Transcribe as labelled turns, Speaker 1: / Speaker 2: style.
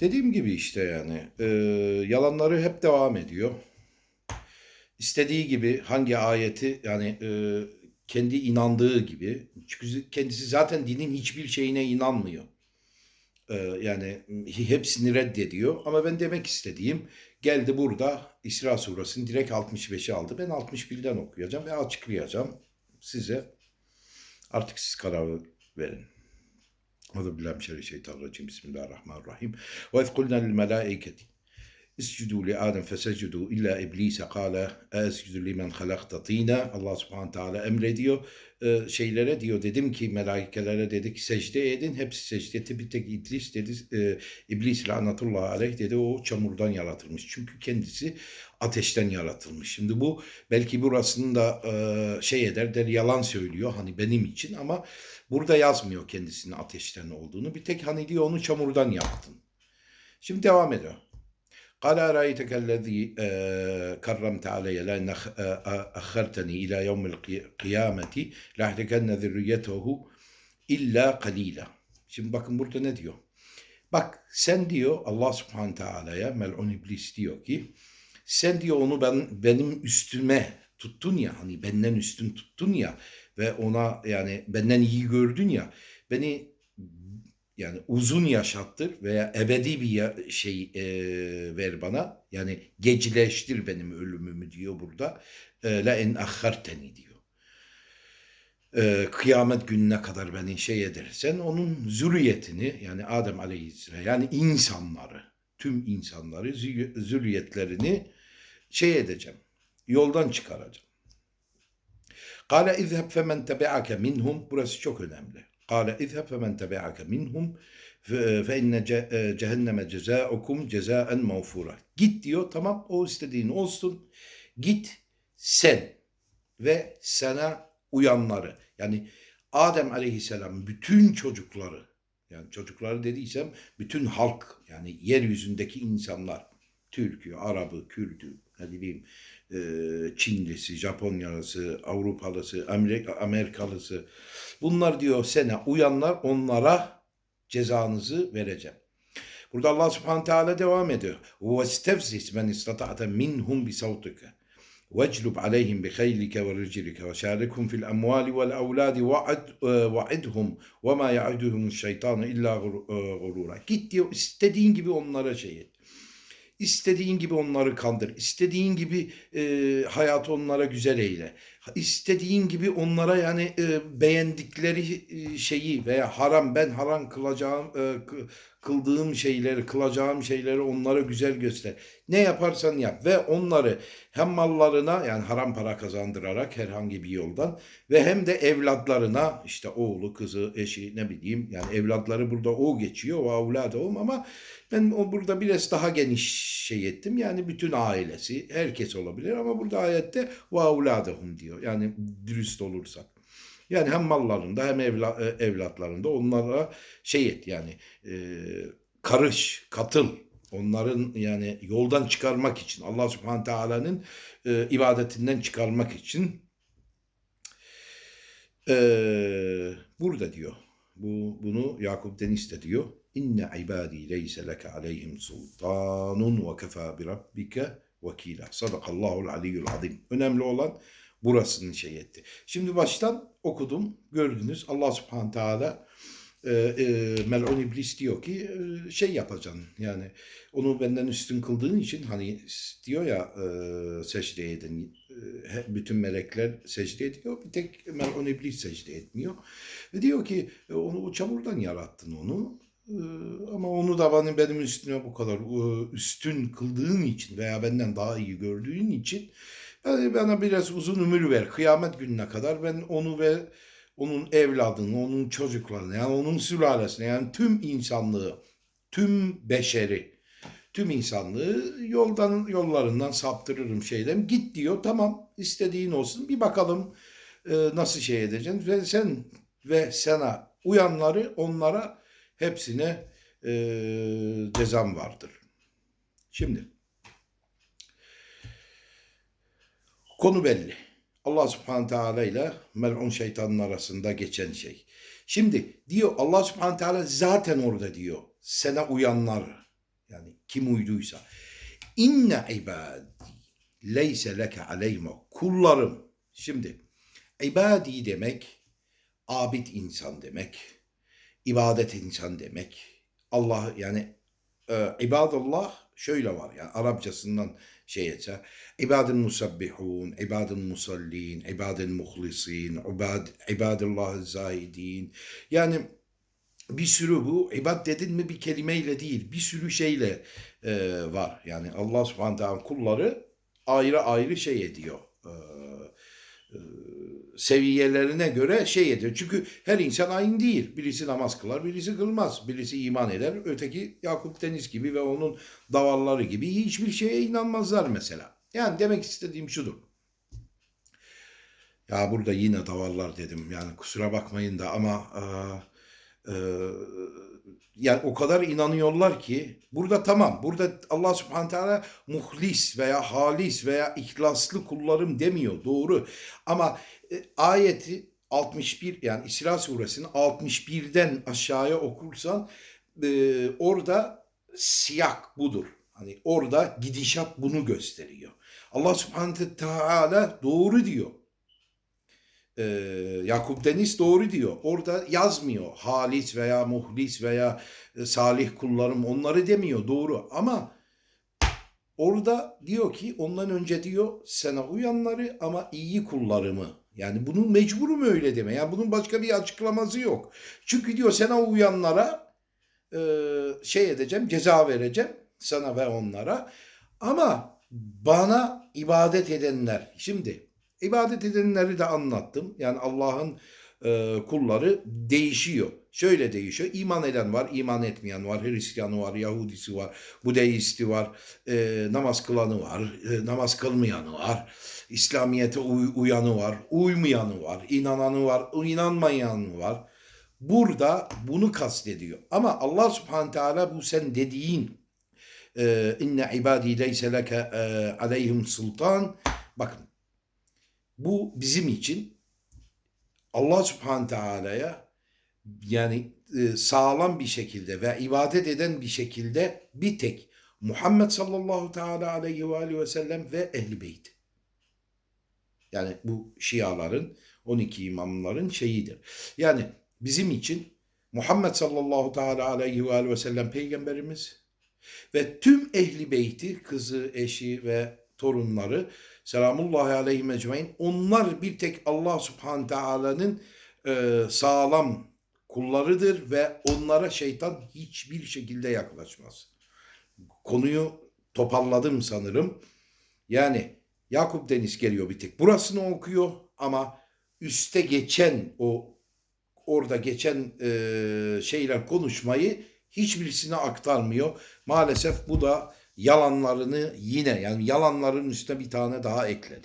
Speaker 1: Dediğim gibi işte yani e, yalanları hep devam ediyor. İstediği gibi hangi ayeti yani e, kendi inandığı gibi çünkü kendisi zaten dinin hiçbir şeyine inanmıyor. E, yani hepsini reddediyor ama ben demek istediğim geldi burada İsra suresinin direkt 65'i aldı. Ben 61'den okuyacağım ve açıklayacağım size. Artık siz karar verin. أعوذ بالله من شر الشيطان الرجيم. بسم الله الرحمن الرحيم. وإذ قلنا للملائكة iscudu li Adem fesecdu illa iblise. Kâle escudu limen halakta tina. Allah subhanahu teala emrediyor e, şeylere diyor dedim ki melaikelere dedi ki secde edin hepsi secde etti bir tek iblis dedi e, iblis lanetullah aleyh dedi o çamurdan yaratılmış. Çünkü kendisi ateşten yaratılmış. Şimdi bu belki burasında e, şey eder der yalan söylüyor hani benim için ama burada yazmıyor kendisinin ateşten olduğunu. Bir tek hani diyor onu çamurdan yaptın şimdi devam ediyor قال أرأيتك الذي كرمت علي لأن أخرتني إلى يوم القيامة لأحرقن ذريته إلا قليلا Şimdi bakın burada ne diyor? Bak sen diyor Allah subhanahu teala'ya mel'un iblis diyor ki sen diyor onu ben benim üstüme tuttun ya hani benden üstün tuttun ya ve ona yani benden iyi gördün ya beni yani uzun yaşattır veya ebedi bir şey e, ver bana. Yani gecileştir benim ölümümü diyor burada. E, la en ahharteni diyor. E, kıyamet gününe kadar beni şey edersen onun zürriyetini yani Adem Aleyhisselam yani insanları tüm insanları zürriyetlerini şey edeceğim. Yoldan çıkaracağım. Kale izheb femen tebi'ake minhum. Burası çok önemli. قال اذهب فمن تبعك منهم فإن cehenneme cezaukum cezaen mağfura. Git diyor tamam o istediğin olsun. Git sen ve sana uyanları. Yani Adem aleyhisselam bütün çocukları yani çocukları dediysem bütün halk yani yeryüzündeki insanlar Türk'ü, Arap'ı, Kürt'ü, ne bileyim e, Çinlisi, Japonyalısı, Avrupalısı, Amerika, Amerikalısı bunlar diyor sene uyanlar onlara cezanızı vereceğim. Burada Allah subhanahu teala devam ediyor. وَاسْتَفْزِسْ مَنْ اِسْتَطَعْتَ مِنْهُمْ بِسَوْتِكَ وَاجْلُبْ عَلَيْهِمْ بِخَيْلِكَ وَرِجِلِكَ وَشَارِكْهُمْ فِي الْأَمْوَالِ وَالْأَوْلَادِ وَعِدْهُمْ وَمَا يَعِدُهُمُ الشَّيْطَانُ اِلَّا غُرُورًا Git diyor istediğin gibi onlara şey et. İstediğin gibi onları kandır. İstediğin gibi e, hayatı onlara güzel eyle. İstediğin gibi onlara yani e, beğendikleri e, şeyi veya haram ben haram kılacağım e, kıldığım şeyleri kılacağım şeyleri onlara güzel göster. Ne yaparsan yap ve onları hem mallarına yani haram para kazandırarak herhangi bir yoldan ve hem de evlatlarına işte oğlu kızı eşi ne bileyim yani evlatları burada o geçiyor o avladım ama ben o burada biraz daha geniş şey ettim. Yani bütün ailesi, herkes olabilir ama burada ayette ve avladahum diyor. Yani dürüst olursak. Yani hem mallarında hem evla, e, evlatlarında onlara şey et yani e, karış, katıl. Onların yani yoldan çıkarmak için Allah Subhanahu Teala'nın e, ibadetinden çıkarmak için e, burada diyor. Bu bunu Yakup Deniz de diyor. İnne ibadi leyse leke aleyhim sultanun ve kefa bi rabbike vekila. Sadakallahul aliyyul azim. Önemli olan burasını şey etti. Şimdi baştan okudum. Gördünüz. Allah subhanahu teala e, e, Mel'un İblis diyor ki e, şey yapacaksın. Yani onu benden üstün kıldığın için hani diyor ya e, secde edin. E, bütün melekler secde ediyor. Bir tek Mel'un İblis secde etmiyor. Ve diyor ki e, onu çamurdan yarattın onu. Ee, ama onu da bana benim üstüne bu kadar e, üstün kıldığın için veya benden daha iyi gördüğün için yani bana biraz uzun ömür ver. Kıyamet gününe kadar ben onu ve onun evladını, onun çocuklarını, yani onun sülalesine, yani tüm insanlığı, tüm beşeri, tüm insanlığı yoldan yollarından saptırırım şeyden. Git diyor, tamam istediğin olsun. Bir bakalım e, nasıl şey edeceksin ve sen ve sana uyanları onlara hepsine e, cezam vardır. Şimdi konu belli. Allah subhanahu teala ile mel'un şeytanın arasında geçen şey. Şimdi diyor Allah subhanahu teala zaten orada diyor. Sana uyanlar Yani kim uyduysa. İnne ibadi leyse leke aleyhime kullarım. Şimdi ibadi demek abid insan demek. ibadet insan demek. Allah yani e, ibadullah şöyle var yani Arapçasından şey etse ibadın musabbihun, ibadın musallin, ibadın muhlisin, ibad, ibadullah zahidin. Yani bir sürü bu ibad dedin mi bir kelimeyle değil bir sürü şeyle e, var. Yani Allah subhanahu kulları ayrı ayrı şey ediyor. E, e, seviyelerine göre şey ediyor. Çünkü her insan aynı değil. Birisi namaz kılar, birisi kılmaz. Birisi iman eder, öteki Yakup Deniz gibi ve onun davalları gibi hiçbir şeye inanmazlar mesela. Yani demek istediğim şudur. Ya burada yine davallar dedim. Yani kusura bakmayın da ama e, yani o kadar inanıyorlar ki burada tamam. Burada Allah Subhanahu Teala muhlis veya halis veya ihlaslı kullarım demiyor. Doğru. Ama e, ayeti 61 yani İsra suresinin 61'den aşağıya okursan e, orada siyak budur. Hani orada gidişat bunu gösteriyor. Allah Subhanahu Teala doğru diyor. Ee, Yakup Deniz doğru diyor. Orada yazmıyor. Halis veya muhlis veya e, salih kullarım onları demiyor. Doğru. Ama orada diyor ki ondan önce diyor sana uyanları ama iyi kullarımı. Yani bunu mecburum öyle deme. Yani bunun başka bir açıklaması yok. Çünkü diyor sana uyanlara e, şey edeceğim, ceza vereceğim sana ve onlara. Ama bana ibadet edenler. Şimdi İbadet edenleri de anlattım. Yani Allah'ın e, kulları değişiyor. Şöyle değişiyor. İman eden var, iman etmeyen var, Hristiyanı var, Yahudisi var, Budeisti var, e, namaz kılanı var, e, namaz kılmayanı var, İslamiyet'e uy- uyanı var, uymayanı var, inananı var, inanmayanı var. Burada bunu kastediyor. Ama Allah subhanahu teala bu sen dediğin e, inne ibadi leyse leke e, aleyhim sultan bakın bu bizim için Allah Subhanahu Teala'ya yani e, sağlam bir şekilde ve ibadet eden bir şekilde bir tek Muhammed sallallahu teala aleyhi ve aleyhi ve sellem ve ehli beyt. Yani bu Şiaların 12 imamların şeyidir. Yani bizim için Muhammed sallallahu teala aleyhi ve aleyhi ve sellem peygamberimiz ve tüm ehli beyti, kızı, eşi ve torunları selamullahi aleyhi mecmain onlar bir tek Allah subhanahu teala'nın e, sağlam kullarıdır ve onlara şeytan hiçbir şekilde yaklaşmaz. Konuyu toparladım sanırım. Yani Yakup Deniz geliyor bir tek. Burasını okuyor ama üste geçen o orada geçen e, şeyler konuşmayı hiçbirisine aktarmıyor. Maalesef bu da yalanlarını yine yani yalanların üstüne bir tane daha ekledi.